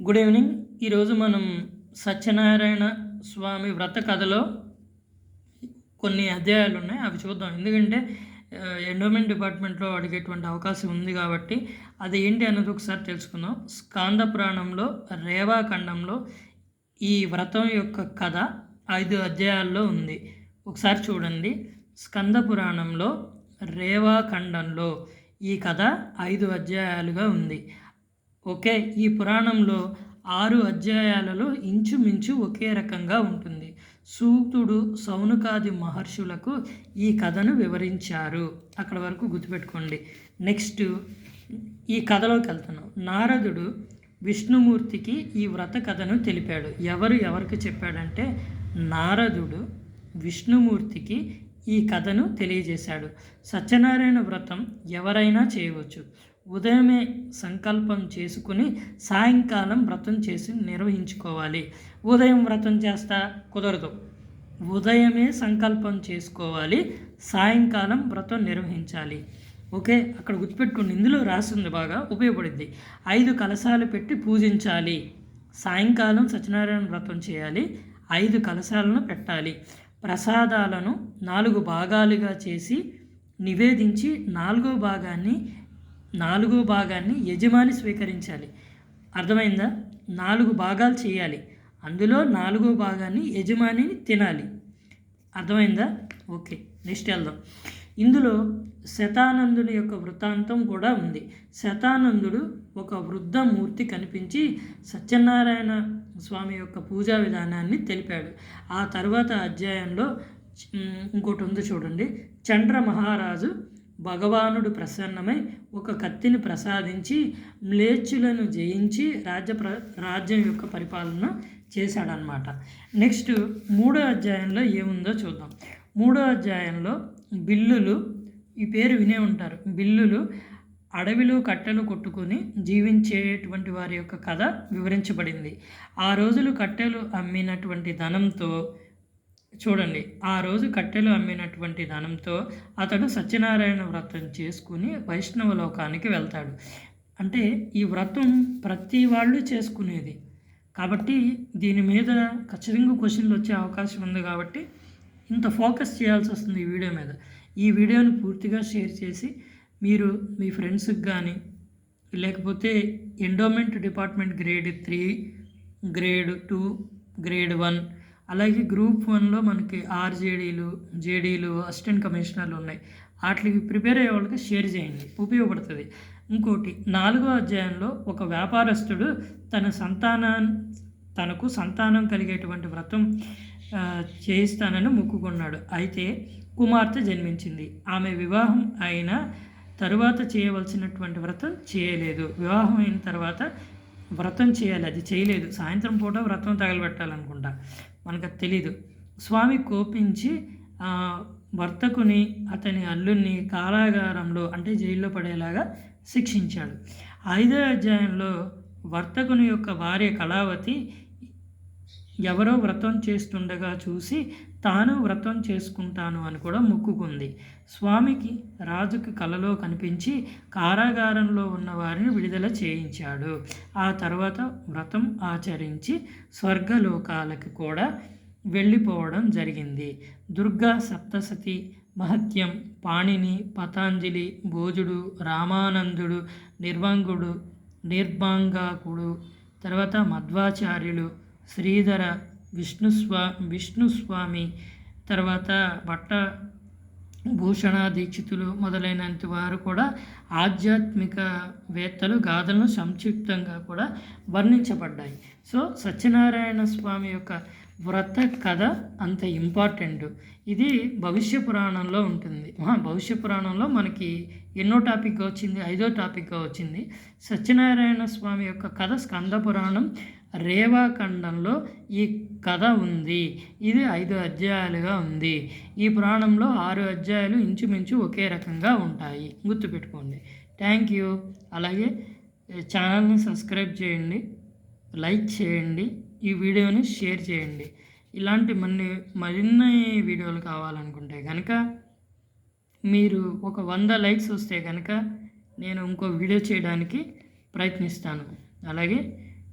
Good evening ఈరోజు మనం సత్యనారాయణ స్వామి వ్రత కథలో కొన్ని అధ్యాయాలు ఉన్నాయి. అవి చూద్దాం. ఎందుకంటే ఎండోమెంట్ డిపార్ట్మెంట్లో అడిగేటువంటి అవకాశం ఉంది కాబట్టి అది ఏంటి అన్నది ఒకసారి తెలుసుకుందాం. స్కాంద పురాణంలో రేవాఖండంలో ఈ వ్రతం యొక్క కథ ఐదు అధ్యాయాల్లో ఉంది. ఒకసారి చూడండి. స్కంద పురాణంలో రేవాఖండంలో ఈ కథ ఐదు అధ్యాయాలుగా ఉంది. ఓకే ఈ పురాణంలో ఆరు అధ్యాయాలలో ఇంచుమించు ఒకే రకంగా ఉంటుంది. సూక్తుడు సౌనుకాది మహర్షులకు ఈ కథను వివరించారు. అక్కడ వరకు గుర్తుపెట్టుకోండి. నెక్స్ట్ ఈ కథలోకి వెళ్తున్నాం. నారదుడు విష్ణుమూర్తికి ఈ వ్రత కథను తెలిపాడు. ఎవరు ఎవరికి చెప్పాడంటే నారదుడు విష్ణుమూర్తికి ఈ కథను తెలియజేశాడు. సత్యనారాయణ వ్రతం ఎవరైనా చేయవచ్చు. ఉదయమే సంకల్పం చేసుకుని సాయంకాలం వ్రతం చేసి నిర్వహించుకోవాలి. ఉదయం వ్రతం చేస్తా కుదరదు. ఉదయమే సంకల్పం చేసుకోవాలి. సాయంకాలం వ్రతం నిర్వహించాలి. ఓకే? అక్కడ గుర్తుపెట్టుకుని ఇందులో రాసింది బాగా ఉపయోగపడింది. ఐదు కలశాలు పెట్టి పూజించాలి. సాయంకాలం సత్యనారాయణ వ్రతం చేయాలి. ఐదు కలశాలను పెట్టాలి. ప్రసాదాలను నాలుగు భాగాలుగా చేసి నివేదించి నాలుగో భాగాన్ని నాలుగో భాగాన్ని యజమాని స్వీకరించాలి. అర్థమైందా? నాలుగు భాగాలు చేయాలి. అందులో నాలుగో భాగాన్ని యజమాని తినాలి. అర్థమైందా? ఓకే నెక్స్ట్ వెళ్దాం. ఇందులో శతానందుని యొక్క వృత్తాంతం కూడా ఉంది. శతానందుడు ఒక వృద్ధ మూర్తి కనిపించి సత్యనారాయణ స్వామి యొక్క పూజా విధానాన్ని తెలిపాడు. ఆ తర్వాత అధ్యాయంలో ఇంకోటి ఉంది చూడండి. చంద్ర మహారాజు భగవానుడు ప్రసన్నమై ఒక కత్తిని ప్రసాదించి మ్లేచ్చులను జయించి రాజ్య ప్ర రాజ్యం యొక్క పరిపాలన చేశాడనమాట నెక్స్ట్ మూడో అధ్యాయంలో ఏముందో చూద్దాం. మూడో అధ్యాయంలో బిల్లులు ఈ పేరు వినే ఉంటారు. బిల్లులు అడవిలో కట్టెలు కొట్టుకొని జీవించేటువంటి వారి యొక్క కథ వివరించబడింది. ఆ రోజులు కట్టెలు అమ్మినటువంటి ధనంతో చూడండి ఆ రోజు కట్టెలు అమ్మినటువంటి ధనంతో అతడు సత్యనారాయణ వ్రతం చేసుకుని వైష్ణవ లోకానికి వెళ్తాడు. అంటే ఈ వ్రతం ప్రతి వాళ్ళు చేసుకునేది. కాబట్టి దీని మీద ఖచ్చితంగా క్వశ్చన్లు వచ్చే అవకాశం ఉంది కాబట్టి ఇంత ఫోకస్ చేయాల్సి వస్తుంది ఈ వీడియో మీద. ఈ వీడియోని పూర్తిగా షేర్ చేసి మీరు మీ ఫ్రెండ్స్కి కానీ లేకపోతే endowment department grade three grade two grade one అలాగే గ్రూప్ వన్లో మనకి ఆర్జేడీలు జేడీలు అసిస్టెంట్ కమిషనర్లు ఉన్నాయి. వాటికి ప్రిపేర్ అయ్యే వాళ్ళకి షేర్ చేయండి. ఉపయోగపడుతుంది. ఇంకోటి నాలుగో అధ్యాయంలో ఒక వ్యాపారస్తుడు తన సంతానం తనకు సంతానం కలిగేటువంటి వ్రతం చేయిస్తానని మొక్కుకున్నాడు. అయితే కుమార్తె జన్మించింది. ఆమె వివాహం అయిన తరువాత చేయవలసినటువంటి వ్రతం చేయలేదు. వివాహం అయిన తర్వాత వ్రతం చేయాలి. అది చేయలేదు. సాయంత్రం పూట వ్రతం తగలబెట్టాలనుకుంటా. మనకు తెలీదు. స్వామి కోపించి భర్తకుని అతని అల్లుని కారాగారంలో అంటే జైల్లో పడేలాగా శిక్షించాడు. ఐదో అధ్యాయంలో వర్తకుని యొక్క భార్య కళావతి ఎవరో వ్రతం చేస్తుండగా చూసి తాను వ్రతం చేసుకుంటాను అని కూడా మొక్కుకుంది. స్వామికి రాజుకి కలలో కనిపించి కారాగారంలో ఉన్న వారిని విడుదల చేయించాడు. ఆ తర్వాత వ్రతం ఆచరించి స్వర్గలోకాలకి కూడా వెళ్ళిపోవడం జరిగింది. దుర్గా సప్తసతి మహత్యం పాణిని పతాంజలి భోజుడు రామానందుడు నిర్వంగుడు నిర్భాంగాకుడు తర్వాత మధ్వాచార్యులు శ్రీధర విష్ణుస్వా విష్ణుస్వామి తర్వాత భట్ట భూషణ దీక్షితులు మొదలైనంత వారు కూడా ఆధ్యాత్మిక వేత్తలు గాథలను సంక్షిప్తంగా కూడా వర్ణించబడ్డాయి. సో సత్యనారాయణ స్వామి యొక్క వ్రత కథ అంత ఇంపార్టెంట్. ఇది భవిష్య పురాణంలో ఉంటుంది. భవిష్య పురాణంలో మనకి ఎన్నో టాపిక్గా వచ్చింది ఐదో టాపిక్గా వచ్చింది. సత్యనారాయణ స్వామి యొక్క కథ స్కంద పురాణం రేవాఖండంలో ఈ కథ ఉంది. ఇది ఐదు అధ్యాయాలుగా ఉంది. ఈ పురాణంలో ఆరు అధ్యాయాలు ఇంచుమించు ఒకే రకంగా ఉంటాయి. గుర్తుపెట్టుకోండి. Thank you. అలాగే ఛానల్ని సబ్స్క్రైబ్ చేయండి. లైక్ చేయండి. ఈ వీడియోని షేర్ చేయండి. ఇలాంటి మన్ని మరిన్ని వీడియోలు కావాలనుకుంటే కనుక మీరు ఒక వంద లైక్స్ వస్తే కనుక నేను ఇంకో వీడియో చేయడానికి ప్రయత్నిస్తాను. అలాగే